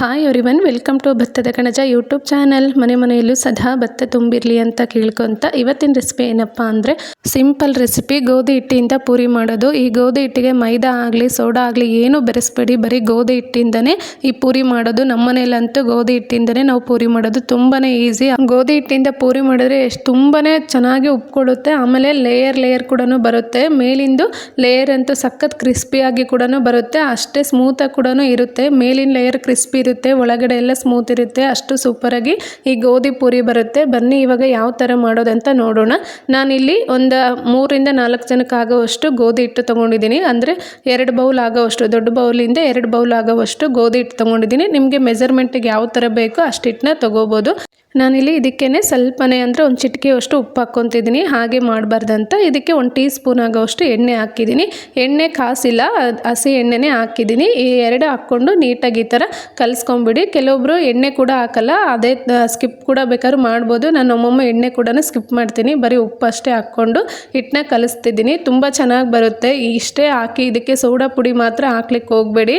Hi everyone welcome to ಭತ್ತದ ಕಣಜ YouTube channel ಮನೆ ಮನೆಯಲ್ಲೂ ಸದಾ ಭತ್ತ ತುಂಬಿರಲಿ ಅಂತ ಕೇಳ್ಕೊಂತ ಇವತ್ತಿನ ರೆಸಿಪಿ ಏನಪ್ಪ ಅಂದರೆ ಸಿಂಪಲ್ ರೆಸಿಪಿ ಗೋಧಿ ಹಿಟ್ಟಿಂದ ಪೂರಿ ಮಾಡೋದು. ಈ ಗೋಧಿ ಹಿಟ್ಟಿಗೆ ಮೈದಾ ಆಗಲಿ, ಸೋಡಾ ಆಗಲಿ ಏನು ಬೆರೆಸ್ಬೇಡಿ. ಬರೀ ಗೋಧಿ ಹಿಟ್ಟಿಂದನೇ ಈ ಪೂರಿ ಮಾಡೋದು. ನಮ್ಮ ಮನೇಲಂತೂ ಗೋಧಿ ಹಿಟ್ಟಿಂದನೇ ನಾವು ಪೂರಿ ಮಾಡೋದು. ತುಂಬಾ ಈಸಿ ಗೋಧಿ ಹಿಟ್ಟಿಂದ ಪೂರಿ ಮಾಡಿದ್ರೆ ಎಷ್ಟು ತುಂಬಾ ಚೆನ್ನಾಗಿ ಉಪ್ಕೊಳ್ಳುತ್ತೆ ಆಮೇಲೆ ಲೇಯರ್ ಲೇಯರ್ ಕೂಡ ಬರುತ್ತೆ. ಮೇಲಿಂದು ಲೇಯರ್ ಅಂತೂ ಸಖತ್ ಕ್ರಿಸ್ಪಿಯಾಗಿ ಕೂಡ ಬರುತ್ತೆ. ಅಷ್ಟೇ ಸ್ಮೂತಾಗಿ ಕೂಡ ಇರುತ್ತೆ. ಮೇಲಿನ ಲೇಯರ್ ಕ್ರಿಸ್ಪಿ ಇರುತ್ತೆ, ಒಳಗಡೆ ಎಲ್ಲ ಸ್ಮೂತ್ ಇರುತ್ತೆ, ಅಷ್ಟು ಸೂಪರಾಗಿ ಈ ಗೋಧಿ ಪೂರಿ ಬರುತ್ತೆ. ಬನ್ನಿ ಇವಾಗ ಯಾವ ಥರ ಮಾಡೋದಂತ ನೋಡೋಣ. ನಾನಿಲ್ಲಿ ಒಂದು ಮೂರಿಂದ ನಾಲ್ಕು ಜನಕ್ಕೆ ಆಗೋವಷ್ಟು ಗೋಧಿ ಹಿಟ್ಟು ತೊಗೊಂಡಿದ್ದೀನಿ. ಅಂದರೆ ಎರಡು ಬೌಲ್ ಆಗೋವಷ್ಟು, ದೊಡ್ಡ ಬೌಲಿಂದ ಎರಡು ಬೌಲ್ ಆಗೋವಷ್ಟು ಗೋಧಿ ಹಿಟ್ಟು ತೊಗೊಂಡಿದ್ದೀನಿ. ನಿಮಗೆ ಮೆಜರ್ಮೆಂಟಿಗೆ ಯಾವ ಥರ ಬೇಕೋ ಅಷ್ಟು ಹಿಟ್ಟನ್ನ ತೊಗೋಬೋದು. ನಾನಿಲ್ಲಿ ಇದಕ್ಕೇ ಸ್ವಲ್ಪನೇ ಅಂದರೆ ಒಂದು ಚಿಟಿಕೆಯಷ್ಟು ಉಪ್ಪು ಹಾಕ್ಕೊತಿದ್ದೀನಿ. ಹಾಗೆ ಮಾಡಬಾರ್ದಂತ ಇದಕ್ಕೆ ಒಂದು ಟೀ ಸ್ಪೂನ್ ಆಗೋಷ್ಟು ಎಣ್ಣೆ ಹಾಕಿದ್ದೀನಿ. ಎಣ್ಣೆ ಕಾಸಿಲ್ಲ, ಹಸಿ ಎಣ್ಣೆನೇ ಹಾಕಿದ್ದೀನಿ. ಈ ಎರಡು ಹಾಕ್ಕೊಂಡು ನೀಟಾಗಿ ಈ ಥರ ಕಲಿಸ್ಕೊಂಬಿಡಿ. ಕೆಲವೊಬ್ಬರು ಎಣ್ಣೆ ಕೂಡ ಹಾಕಲ್ಲ, ಅದೇ ಸ್ಕಿಪ್ ಕೂಡ ಬೇಕಾದ್ರೂ ಮಾಡ್ಬೋದು. ನಾನು ಒಮ್ಮೊಮ್ಮೆ ಎಣ್ಣೆ ಕೂಡ ಸ್ಕಿಪ್ ಮಾಡ್ತೀನಿ. ಬರೀ ಉಪ್ಪು ಅಷ್ಟೇ ಹಾಕ್ಕೊಂಡು ಹಿಟ್ಟನ್ನ ಕಲಿಸ್ತಿದ್ದೀನಿ. ತುಂಬ ಚೆನ್ನಾಗಿ ಬರುತ್ತೆ. ಇಷ್ಟೇ ಹಾಕಿ ಇದಕ್ಕೆ ಸೋಡಾ ಪುಡಿ ಮಾತ್ರ ಹಾಕ್ಲಿಕ್ಕೆ ಹೋಗಬೇಡಿ.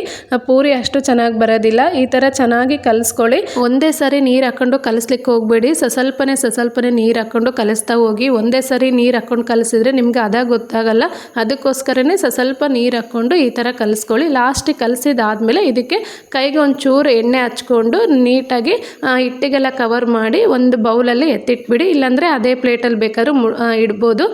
ಪೂರಿ ಅಷ್ಟು ಚೆನ್ನಾಗಿ ಬರೋದಿಲ್ಲ. ಈ ಥರ ಚೆನ್ನಾಗಿ ಕಲಿಸ್ಕೊಳ್ಳಿ. ಒಂದೇ ಸಾರಿ ನೀರು ಹಾಕ್ಕೊಂಡು ಕಲಿಸ್ಲಿಕ್ಕೆ ಹೋಗಬೇಡಿ. ಸ್ವಲ್ಪನೇ ಸ್ವಲ್ಪನೇ ನೀರು ಹಾಕ್ಕೊಂಡು ಕಲಿಸ್ತಾ ಹೋಗಿ. ಒಂದೇ ಸರಿ ನೀರು ಹಾಕ್ಕೊಂಡು ಕಲಿಸಿದ್ರೆ ನಿಮ್ಗೆ ಅದ ಗೊತ್ತಾಗಲ್ಲ. ಅದಕ್ಕೋಸ್ಕರನೇ ಸ್ವಲ್ಪ ನೀರು ಹಾಕ್ಕೊಂಡು ಈ ಥರ ಕಲಿಸ್ಕೊಳ್ಳಿ. ಲಾಸ್ಟಿಗೆ ಕಲಿಸಿದಾದ್ಮೇಲೆ ಇದಕ್ಕೆ ಕೈಗೆ ಒಂಚೂರು ಎಣ್ಣೆ ಹಚ್ಕೊಂಡು ನೀಟಾಗಿ ಹಿಟ್ಟಿಗೆಲ್ಲ ಕವರ್ ಮಾಡಿ ಒಂದು ಬೌಲಲ್ಲಿ ಎತ್ತಿಟ್ಬಿಡಿ. ಇಲ್ಲಾಂದರೆ ಅದೇ ಪ್ಲೇಟಲ್ಲಿ ಬೇಕಾದ್ರೂ ಮು ಇಡ್ಬೋದು.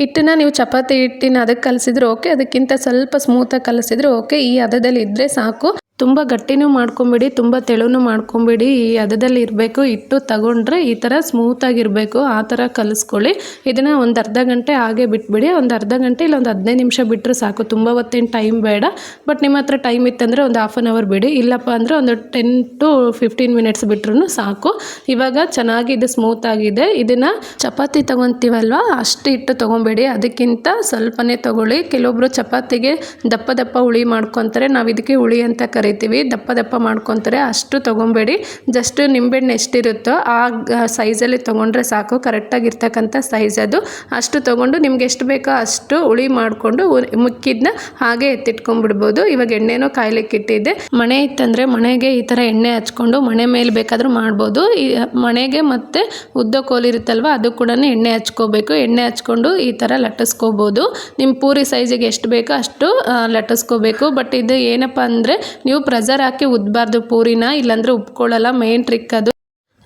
ಹಿಟ್ಟನ್ನ ನೀವು ಚಪಾತಿ ಹಿಟ್ಟಿನ ಅದಕ್ಕೆ ಕಲಿಸಿದ್ರೆ ಓಕೆ ಅದಕ್ಕಿಂತ ಸ್ವಲ್ಪ ಸ್ಮೂತಾಗಿ ಕಲಿಸಿದ್ರೆ ಓಕೆ ಈ ಹದದಲ್ಲಿ ಇದ್ದರೆ ಸಾಕು. ತುಂಬ ಗಟ್ಟಿನೂ ಮಾಡ್ಕೊಂಬಿಡಿ, ತುಂಬ ತೆಳುನೂ ಮಾಡ್ಕೊಂಬಿಡಿ. ಈ ಅದದಲ್ಲಿ ಇರಬೇಕು ಇಟ್ಟು ತಗೊಂಡ್ರೆ ಈ ಥರ ಸ್ಮೂತಾಗಿರಬೇಕು ಆ ಥರ ಕಲಿಸ್ಕೊಳ್ಳಿ. ಇದನ್ನು ಒಂದು ಅರ್ಧ ಗಂಟೆ ಹಾಗೆ ಬಿಟ್ಬಿಡಿ. ಒಂದು ಅರ್ಧ ಗಂಟೆ ಇಲ್ಲ ಒಂದು ಹದಿನೈದು ನಿಮಿಷ ಬಿಟ್ಟರೆ ಸಾಕು. ತುಂಬ ಹೊತ್ತಿನ ಟೈಮ್ ಬೇಡ. ಬಟ್ ನಿಮ್ಮ ಹತ್ರ ಟೈಮ್ ಇತ್ತಂದರೆ ಒಂದು ಹಾಫ್ ಆನ್ ಅವರ್ ಬಿಡಿ. ಇಲ್ಲಪ್ಪ ಅಂದರೆ ಒಂದು ಟೆನ್ ಟು ಫಿಫ್ಟೀನ್ ಮಿನಿಟ್ಸ್ ಬಿಟ್ರೂ ಸಾಕು. ಇವಾಗ ಚೆನ್ನಾಗಿ ಇದು ಸ್ಮೂತ್ ಆಗಿದೆ. ಇದನ್ನು ಚಪಾತಿ ತೊಗೊತೀವಲ್ವ? ಅಷ್ಟು ಇಟ್ಟು ತೊಗೊಬೇಡಿ. ಅದಕ್ಕಿಂತ ಸ್ವಲ್ಪನೇ ತೊಗೊಳ್ಳಿ. ಕೆಲವೊಬ್ಬರು ಚಪಾತಿಗೆ ದಪ್ಪ ದಪ್ಪ ಹುಳಿ ಮಾಡ್ಕೊತಾರೆ. ನಾವು ಇದಕ್ಕೆ ಹುಳಿ ಅಂತ ಕರಿ ಕರಿತೀವಿ, ದಪ್ಪ ದಪ್ಪ ಮಾಡ್ಕೊತಾರೆ, ಅಷ್ಟು ತೊಗೊಬೇಡಿ. ಜಸ್ಟ್ ನಿಂಬೆಹಣ್ಣು ಎಷ್ಟಿರುತ್ತೋ ಆ ಸೈಜಲ್ಲಿ ತೊಗೊಂಡ್ರೆ ಸಾಕು ಕರೆಕ್ಟಾಗಿರ್ತಕ್ಕಂಥ ಸೈಜ್ ಅದು. ಅಷ್ಟು ತೊಗೊಂಡು ನಿಮ್ಗೆ ಎಷ್ಟು ಬೇಕೋ ಅಷ್ಟು ಹುಳಿ ಮಾಡಿಕೊಂಡು ಮುಕ್ಕಿದ್ನ ಹಾಗೆ ಎತ್ತಿಟ್ಕೊಂಡ್ಬಿಡ್ಬೋದು. ಇವಾಗ ಎಣ್ಣೆನೂ ಕಾಯ್ಲಿಕ್ಕೆ ಇಟ್ಟಿದ್ದೆ. ಮಣೆ ಇತ್ತಂದರೆ ಮನೆಗೆ ಈ ಥರ ಎಣ್ಣೆ ಹಚ್ಕೊಂಡು ಮಣೆ ಮೇಲೆ ಬೇಕಾದರೂ ಮಾಡ್ಬೋದು. ಈ ಮನೆಗೆ ಮತ್ತು ಉದ್ದ ಕೋಲಿರುತ್ತಲ್ವ ಅದು ಕೂಡ ಎಣ್ಣೆ ಹಚ್ಕೋಬೇಕು. ಎಣ್ಣೆ ಹಚ್ಕೊಂಡು ಈ ಥರ ಲಟ್ಟಿಸ್ಕೋಬೋದು. ನಿಮ್ಮ ಪೂರಿ ಸೈಜಿಗೆ ಎಷ್ಟು ಬೇಕೋ ಅಷ್ಟು ಲಟ್ಟಿಸ್ಕೋಬೇಕು. ಬಟ್ ಇದು ಏನಪ್ಪ ಅಂದರೆ ನೀವು ಪ್ರೆಸರ್ ಹಾಕಿ ಉದ್ಬಾರ್ದು ಪೂರಿನ, ಇಲ್ಲಾಂದ್ರೆ ಉಪ್ಕೊಳ್ಳಲ್ಲ ಮೇನ್ ಟ್ರಿಕ್ ಅದು.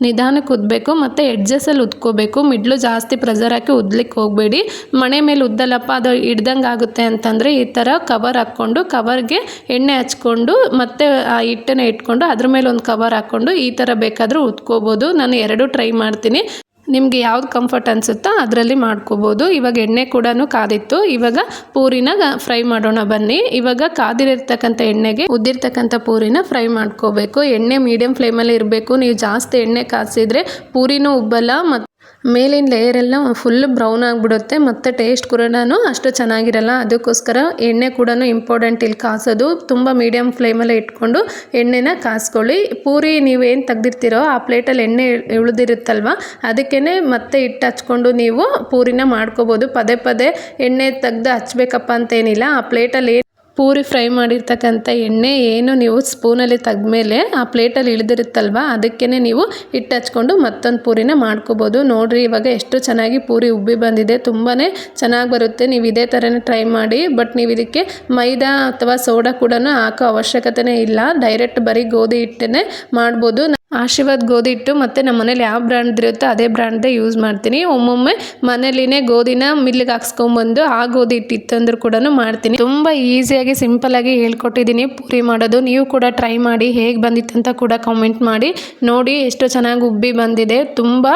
ನಿಧಾನಕ್ಕೆ ಉದ್ದಬೇಕು ಮತ್ತು ಎಡ್ಜಸ್ಸಲ್ಲಿ ಉದ್ಕೋಬೇಕು. ಮಿಡ್ಲು ಜಾಸ್ತಿ ಪ್ರೆಸರ್ ಹಾಕಿ ಉದ್ಲಿಕ್ಕೆ ಹೋಗಬೇಡಿ. ಮನೆ ಮೇಲೆ ಉದ್ದಲ್ಲಪ್ಪ, ಅದು ಹಿಡ್ದಂಗೆ ಆಗುತ್ತೆ ಅಂತಂದರೆ ಈ ಥರ ಕವರ್ ಹಾಕ್ಕೊಂಡು ಕವರ್ಗೆ ಎಣ್ಣೆ ಹಚ್ಕೊಂಡು, ಮತ್ತು ಆ ಹಿಟ್ಟನ್ನು ಇಟ್ಕೊಂಡು, ಅದ್ರ ಮೇಲೆ ಒಂದು ಕವರ್ ಹಾಕ್ಕೊಂಡು ಈ ಥರ ಬೇಕಾದರೂ ಉದ್ಕೋಬೋದು. ನಾನು ಎರಡೂ ಟ್ರೈ ಮಾಡ್ತೀನಿ. ನಿಮಗೆ ಯಾವ್ದು ಕಂಫರ್ಟ್ ಅನಿಸುತ್ತೋ ಅದರಲ್ಲಿ ಮಾಡ್ಕೋಬೋದು. ಇವಾಗ ಎಣ್ಣೆ ಕೂಡ ಕಾದಿತ್ತು. ಇವಾಗ ಪೂರಿನ ಫ್ರೈ ಮಾಡೋಣ ಬನ್ನಿ. ಇವಾಗ ಕಾದಿರಿರ್ತಕ್ಕಂಥ ಎಣ್ಣೆಗೆ ಉದ್ದಿರ್ತಕ್ಕಂಥ ಪೂರಿನ ಫ್ರೈ ಮಾಡ್ಕೋಬೇಕು. ಎಣ್ಣೆ ಮೀಡಿಯಂ ಫ್ಲೇಮಲ್ಲಿ ಇರಬೇಕು. ನೀವು ಜಾಸ್ತಿ ಎಣ್ಣೆ ಕಾಸಿದ್ರೆ ಪೂರಿನೂ ಉಬ್ಬಲ್ಲ ಮತ್ತು ಮೇಲಿನ ಲೇಯರ್ ಎಲ್ಲ ಫುಲ್ ಬ್ರೌನ್ ಆಗಿಬಿಡುತ್ತೆ, ಮತ್ತು ಟೇಸ್ಟ್ ಕೂಡ ಅಷ್ಟು ಚೆನ್ನಾಗಿರಲ್ಲ. ಅದಕ್ಕೋಸ್ಕರ ಎಣ್ಣೆ ಕೂಡ ಇಂಪಾರ್ಟೆಂಟ್ ಇಲ್ಲಿ ಕಾಸೋದು. ತುಂಬ ಮೀಡಿಯಮ್ ಫ್ಲೇಮಲ್ಲೇ ಇಟ್ಕೊಂಡು ಎಣ್ಣೆನ ಕಾಸ್ಕೊಳ್ಳಿ. ಪೂರಿ ನೀವೇನು ತೆಗ್ದಿರ್ತೀರೋ ಆ ಪ್ಲೇಟಲ್ಲಿ ಎಣ್ಣೆ ಉಳಿದಿರುತ್ತಲ್ವ ಅದಕ್ಕೇ ಮತ್ತೆ ಹಿಟ್ಟು ಹಚ್ಕೊಂಡು ನೀವು ಪೂರಿನ ಮಾಡ್ಕೋಬೋದು. ಪದೇ ಪದೇ ಎಣ್ಣೆ ತೆಗ್ದು ಹಚ್ಬೇಕಪ್ಪ ಅಂತೇನಿಲ್ಲ. ಆ ಪ್ಲೇಟಲ್ಲಿ ಪೂರಿ ಫ್ರೈ ಮಾಡಿರ್ತಕ್ಕಂಥ ಎಣ್ಣೆ ಏನು ನೀವು ಸ್ಪೂನಲ್ಲಿ ತೆಗ್ದ್ಮೇಲೆ ಆ ಪ್ಲೇಟಲ್ಲಿ ಇಳಿದಿರುತ್ತಲ್ವ ಅದಕ್ಕೇ ನೀವು ಹಿಟ್ಟು ಹಚ್ಕೊಂಡು ಮತ್ತೊಂದು ಪೂರಿನ ಮಾಡ್ಕೋಬೋದು. ನೋಡಿರಿ, ಇವಾಗ ಎಷ್ಟು ಚೆನ್ನಾಗಿ ಪೂರಿ ಉಬ್ಬಿ ಬಂದಿದೆ. ತುಂಬಾ ಚೆನ್ನಾಗಿ ಬರುತ್ತೆ. ನೀವು ಇದೇ ಥರನೇ ಟ್ರೈ ಮಾಡಿ, ಬಟ್ ನೀವು ಇದಕ್ಕೆ ಮೈದಾ ಅಥವಾ ಸೋಡಾ ಕೂಡ ಹಾಕೋ ಅವಶ್ಯಕತೆನೇ ಇಲ್ಲ. ಡೈರೆಕ್ಟ್ ಬರೀ ಗೋಧಿ ಹಿಟ್ಟನ್ನೇ ಮಾಡ್ಬೋದು. ಆಶೀರ್ವಾದ್ ಗೋಧಿ ಹಿಟ್ಟು ಮತ್ತು ನಮ್ಮ ಮನೇಲಿ ಯಾವ ಬ್ರ್ಯಾಂಡ್ ಇರುತ್ತೋ ಅದೇ ಬ್ರ್ಯಾಂಡ್ದೇ ಯೂಸ್ ಮಾಡ್ತೀನಿ. ಒಮ್ಮೊಮ್ಮೆ ಮನೇಲಿನೇ ಗೋಧಿನ ಮಿಲ್ಲಿಗೆ ಹಾಕ್ಸ್ಕೊಂಬಂದು ಆ ಗೋಧಿ ಹಿಟ್ಟು ಇತ್ತಂದ್ರೂ ಕೂಡ ಮಾಡ್ತೀನಿ. ತುಂಬ ಈಸಿಯಾಗಿ ಸಿಂಪಲಾಗಿ ಹೇಳ್ಕೊಟ್ಟಿದ್ದೀನಿ. ಪೂರಿ ಮಾಡೋದು ನೀವು ಕೂಡ ಟ್ರೈ ಮಾಡಿ, ಹೇಗೆ ಬಂದಿತ್ತು ಅಂತ ಕೂಡ ಕಾಮೆಂಟ್ ಮಾಡಿ. ನೋಡಿ ಎಷ್ಟು ಚೆನ್ನಾಗಿ ಉಬ್ಬಿ ಬಂದಿದೆ. ತುಂಬ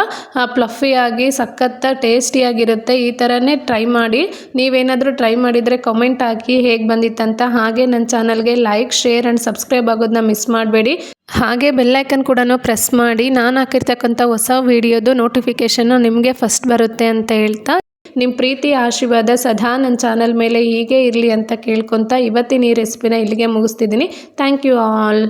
ಪ್ಲಫಿಯಾಗಿ ಸಖತ್ತ ಟೇಸ್ಟಿಯಾಗಿರುತ್ತೆ ಈ ಥರನೇ ಟ್ರೈ ಮಾಡಿ. ನೀವೇನಾದರೂ ಟ್ರೈ ಮಾಡಿದರೆ ಕಮೆಂಟ್ ಹಾಕಿ ಹೇಗೆ ಬಂದಿತ್ತಂತ ಹಾಗೆ ನನ್ನ ಚಾನಲ್ಗೆ ಲೈಕ್, ಶೇರ್ ಆ್ಯಂಡ್ ಸಬ್ಸ್ಕ್ರೈಬ್ ಆಗೋದನ್ನ ಮಿಸ್ ಮಾಡಬೇಡಿ. ಹಾಗೆ ಬೆಲ್ಲೈಕನ್ ಕೂಡ ಪ್ರೆಸ್ ಮಾಡಿ, ನಾನು ಹಾಕಿರ್ತಕ್ಕಂಥ ಹೊಸ ವಿಡಿಯೋದು ನೋಟಿಫಿಕೇಷನ್ನು ನಿಮಗೆ ಫಸ್ಟ್ ಬರುತ್ತೆ ಅಂತ ಹೇಳ್ತಾ ನಿಮ್ಮ ಪ್ರೀತಿ, ಆಶೀರ್ವಾದ ಸದಾ ನನ್ನ ಚಾನಲ್ ಮೇಲೆ ಹೀಗೆ ಇರಲಿ ಅಂತ ಕೇಳ್ಕೊತಾ ಇವತ್ತಿನ ಈ ರೆಸಿಪಿನ ಇಲ್ಲಿಗೆ ಮುಗಿಸ್ತಿದ್ದೀನಿ. Thank you all